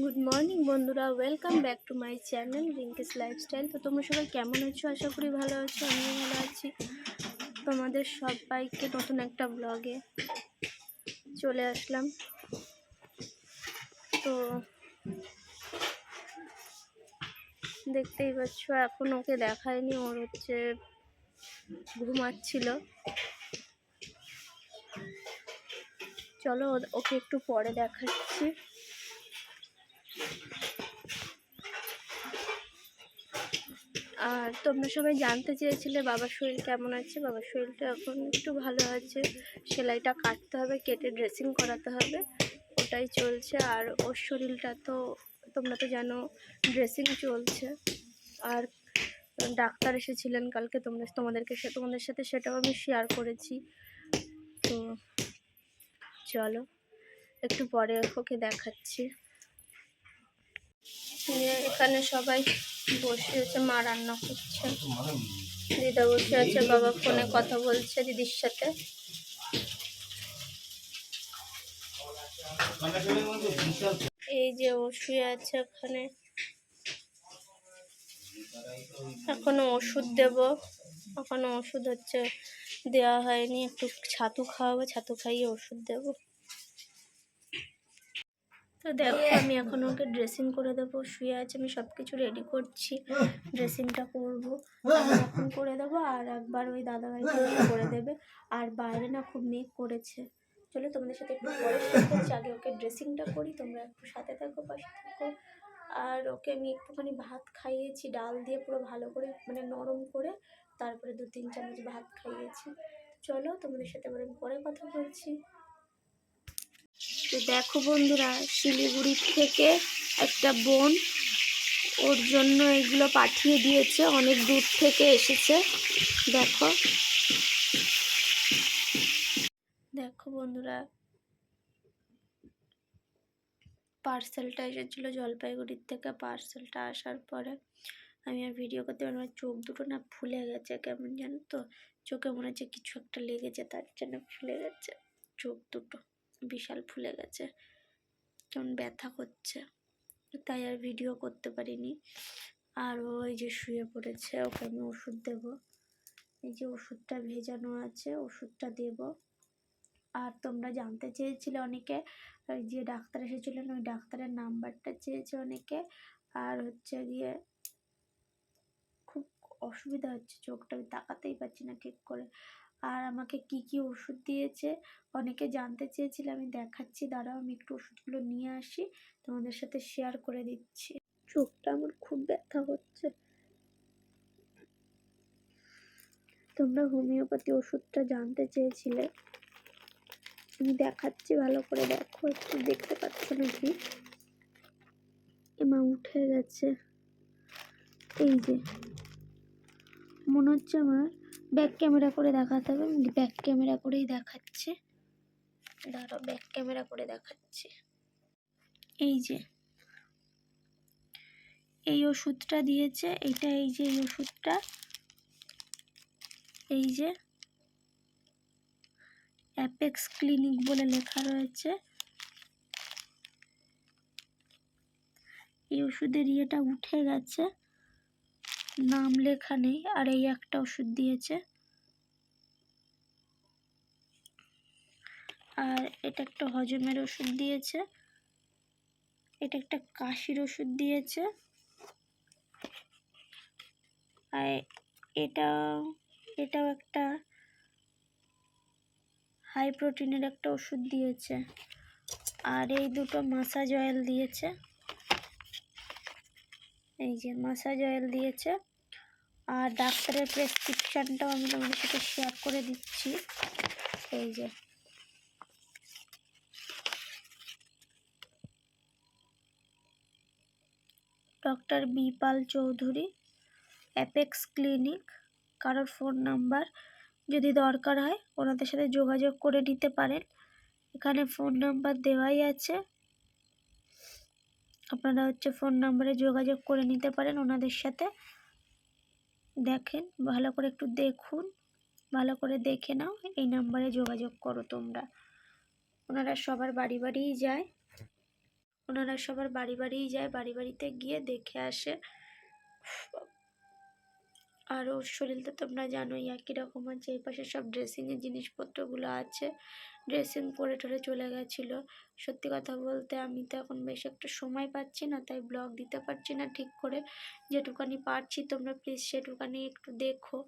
Good morning বন্ধুরা। Welcome back to my channel Rinki's lifestyle তো তোমরা সবাই কেমন আছো? আশা করি ভালো আছো, আমিও ভালো আছি। তোমাদের সবাইকে নতুন একটা ব্লগে চলে আসলাম। তো দেখতেই পাচ্ছ, এখন ওকে দেখায়নি, ওর হচ্ছে ঘুমাচ্ছিল। চলো ওকে একটু পরে দেখাচ্ছি। আর তোমরা সবাই জানতে চেয়েছিলে বাবার শরীর কেমন আছে। বাবার শরীরটা এখন একটু ভালো আছে। সেলাইটা কাটতে হবে, কেটে ড্রেসিং করাতে হবে। ওটাই চলছে। আর ওর শরীরটা তো, তোমরা তো জানো ড্রেসিং চলছে। আর ডাক্তার এসেছিলেন কালকে তোমরা, তোমাদেরকে তোমাদের সাথে সেটাও আমি শেয়ার করেছি। তো চলো, একটু পরে ওকে দেখাচ্ছি। এখানে সবাই বসে আছে, মা রান্না করছে। দিদা বসে আছে, বাবা ফোনে কথা বলছে দিদির সাথে। এই যে ও শুয়ে আছে ওখানে। এখনও ওষুধ দেব। এখনও ওষুধ হচ্ছে দেওয়া হয়নি। একটু ছাতু খাওয়াবো, ছাতু খাইয়ে ওষুধ দেবো। তো দেখো, আমি এখন ওকে ড্রেসিং করে দেবো, শুয়ে আছে, আমি সব কিছু রেডি করছি ড্রেসিংটা করব। এখন করে দেবো, আর একবার ওই দাদাভাইকে করে দেবে। আর বাইরে না খুব মেঘ করেছে। চলো তোমাদের সাথে একটু পরে করছি, আগে ওকে ড্রেসিংটা করি, তোমরা একটু সাথে থাকো, পাশে থাকো। আর ওকে আমি একটুখানি ভাত খাইয়েছি, ডাল দিয়ে পুরো ভালো করে মানে নরম করে, তারপরে দু তিন চামচ ভাত খাইয়েছি। চলো তোমাদের সাথে আবার আমি পরে কথা বলছি। তো দেখো বন্ধুরা শিলিগুড়ি থেকে একটা বোন ওর জন্য এগুলো পাঠিয়ে দিয়েছে, অনেক দূর থেকে এসেছে। দেখো। দেখো বন্ধুরা, পার্সেলটা এসেছিল জলপাইগুড়ির থেকে, পার্সেলটা আসার পরে। আমি আর ভিডিও করতে পারব আমার চোখ দুটো না ফুলে গেছে, কেমন জানো তো? চোখে মনে হচ্ছে কিছু একটা লেগেছে, তার জন্য ফুলে গেছে, চোখ দুটো। বিশাল ফুলে গেছে। কেমন ব্যথা করছে। তাই আর ভিডিও করতে পারিনি। আর ও এই যে শুয়ে পড়েছে, ওকে আমি ওষুধ দেব। এই যে ওষুধটা ভেজানো আছে, ওষুধটা দেব। আর তোমরা জানতে চেয়েছিলে অনেকে, ওই যে ডাক্তার এসেছিলেন, ওই ডাক্তারের নাম্বারটা চেয়েছে অনেকে। আর হচ্ছে গিয়ে খুব অসুবিধা হচ্ছে, চোখটা আমি তাকাতেই পারছি না ঠিক করে। আর আমাকে কি কি ওষুধ দিয়েছে, অনেকে জানতে চেয়েছিল, আমি দেখাচ্ছি, দাঁড়াও, আমি একটু ওষুধগুলো নিয়ে আসি, তোমাদের সাথে শেয়ার করে দিচ্ছি। চোখটা আমার খুব ব্যথা হচ্ছে। তোমরা হোমিওপ্যাথি ওষুধটা জানতে চেয়েছিলে? আমি দেখাচ্ছি, ভালো করে দেখো, একটু দেখতে পাচ্ছ নাকি? এমা উঠে গেছে। এই যে, মনে হচ্ছে আমার ব্যাক ক্যামেরা করে দেখাতে হবে। ব্যাক ক্যামেরা করেই দেখাচ্ছে। দাঁড়াও, ব্যাক ক্যামেরা করে দেখাচ্ছে। এই যে। এই ওষুধটা দিয়েছে। এটা এই যে এই ওষুধটা। এই যে। অ্যাপেক্স ক্লিনিক বলে লেখা রয়েছে। এই ওষুধের ইয়েটা উঠে গেছে। নাম লেখা নেই, আর এই একটা ওষুধ দিয়েছে। আর এটা একটা হজমের ওষুধ দিয়েছে। এটা একটা কাশির ওষুধ দিয়েছে। আর এটা, এটাও একটা হাই প্রোটিনের একটা ওষুধ দিয়েছে। আর এই দুটো মাসাজ অয়েল দিয়েছে। এই যে মাসাজ অয়েল দিয়েছে। আর ডাক্তারের প্রেসক্রিপশানটাও আমি তোমাদের সাথে শেয়ার করে দিচ্ছি। এই যে। Doctor Bipal Chowdhury Apex clinic কারোর ফোন নাম্বার যদি দরকার হয়, ওনাদের সাথে যোগাযোগ করে নিতে পারেন। এখানে ফোন নাম্বার দেওয়াই আছে। আপনারা হচ্ছে ফোন নাম্বারে যোগাযোগ করে নিতে পারেন ওনাদের সাথে। দেখেন, ভালো করে একটু দেখুন, ভালো করে দেখে নাও, এই নাম্বারে যোগাযোগ করো তোমরা। ওনারা সবার বাড়ি বাড়িই যায়। ওনারা সবার বাড়ি বাড়িই যায়, বাড়ি বাড়িতে গিয়ে দেখে আসে। আর ওর শরীরটা তোমরা জানোই একই রকম আছে, এই পাশে সব ড্রেসিংয়ের জিনিসপত্রগুলো আছে। ড্রেসিং পরে টরে চলে গেছিল। সত্যি কথা বলতে আমি তো এখন বেশ একটা সময় পাচ্ছি না, তাই ব্লগ দিতে পারছি না ঠিক করে। যেটুকানি পারছি তোমরা প্লিজ সেটুকানি একটু দেখো।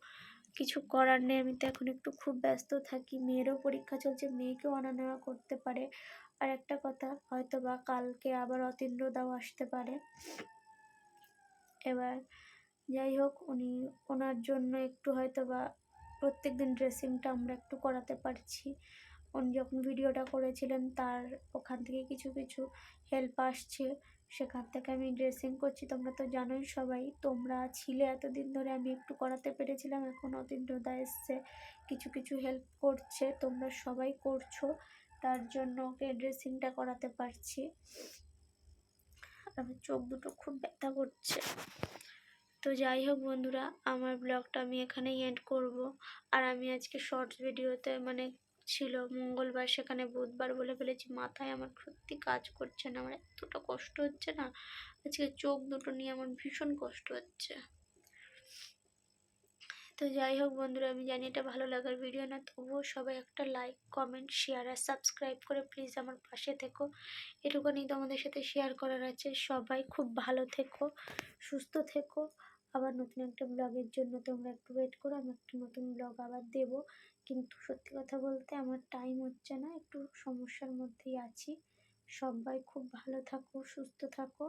কিছু করার নেই, আমি তো এখন একটু খুব ব্যস্ত থাকি। মেয়েরও পরীক্ষা চলছে, মেয়েকেও আনা নেওয়া করতে পারে। আর একটা কথা হয়তো বা কালকে আবার অতীন্দ্র দাও আসতে পারে। এবার যাই হোক, উনি, ওনার জন্য একটু হয়তো বা প্রত্যেক দিন ড্রেসিংটা আমরা একটু করাতে পারছি। উনি যখন ভিডিওটা করেছিলেন, তার ওখান থেকে কিছু কিছু হেল্প আসছে। সেখান থেকে আমি ড্রেসিং করছি। তোমরা তো জানোই সবাই, তোমরা ছিলে এতদিন ধরে, আমি একটু করাতে পেরেছিলাম। এখন অতীন্দ্রদা এসছে, কিছু কিছু হেল্প করছে। তোমরা সবাই করছ, তার জন্য ওকে ড্রেসিংটা করাতে পারছি। আমার চোখ দুটো খুব ব্যথা করছে। তো যাই হোক বন্ধুরা, আমার ব্লগটা আমি এখানেই এন্ড করব। আর আমি আজকে শর্টস ভিডিওতে মানে ছিল, মঙ্গলবার সেখানে বুধবার বলে ফেলেছি, মাথায় আমার সত্যি কাজ করছে না, আমার এতটা কষ্ট হচ্ছে না, আজকে চোখ দুটো নিয়ে আমার ভীষণ কষ্ট হচ্ছে। তো যাই হোক বন্ধুরা, আমি জানি এটা ভালো লাগার ভিডিও না, তবুও সবাই একটা লাইক কমেন্ট শেয়ার আর সাবস্ক্রাইব করে প্লিজ আমার পাশে থেকো। এটুকুনি তোমাদের সাথে শেয়ার করার আছে, সবাই খুব ভালো থেকো, সুস্থ থেকো। আবার নতুন একটা ব্লগের জন্য তোমরা একটু ওয়েট করো, আমি একটা নতুন ব্লগ আবার দেব। কিন্তু সত্যি কথা বলতে আমার টাইম হচ্ছে না, একটু সমস্যার মধ্যেই আছি। সবাই খুব ভালো থাকো, সুস্থ থাকো।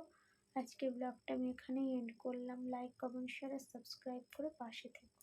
আজকের ব্লগটা আমি এখানেই এন্ড করলাম। লাইক কমেন্ট শেয়ার আর সাবস্ক্রাইব করে পাশে থেকো।